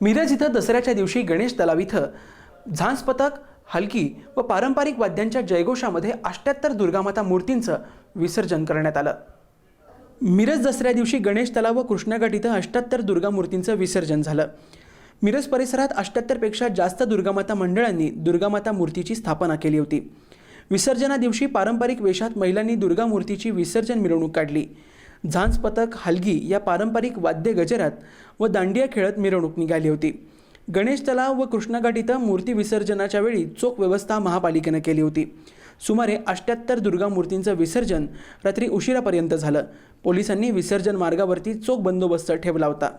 मिरज इथं दसऱ्याच्या दिवशी गणेश तलाव इथं. झांज पथक हलकी व पारंपरिक वाद्यांच्या जयघोषामध्ये अष्ट्याहत्तर दुर्गामाता मूर्तींचं विसर्जन करण्यात आलं. मिरज दसऱ्या दिवशी गणेश तलाव व कृष्णागट इथं अष्ट्याहत्तर दुर्गा मूर्तींचं विसर्जन झालं. मिरज परिसरात अष्ट्याहत्तरपेक्षा जास्त दुर्गामाता मंडळांनी दुर्गामाता मूर्तीची स्थापना केली होती. विसर्जना दिवशी पारंपरिक वेशात महिलांनी दुर्गा मूर्तीची विसर्जन मिरवणूक काढली. झांज पथक हलगी या पारंपरिक वाद्य गजरात व दांडिया खेळत मिरवणूक निघाली होती. गणेश तलाव व कृष्णाघाट इथं मूर्ती विसर्जनाच्या वेळी चोख व्यवस्था महापालिकेनं केली होती. सुमारे अष्ट्याहत्तर दुर्गा मूर्तींचं विसर्जन रात्री उशिरापर्यंत झालं. पोलिसांनी विसर्जन मार्गावरती चोख बंदोबस्त ठेवला होता.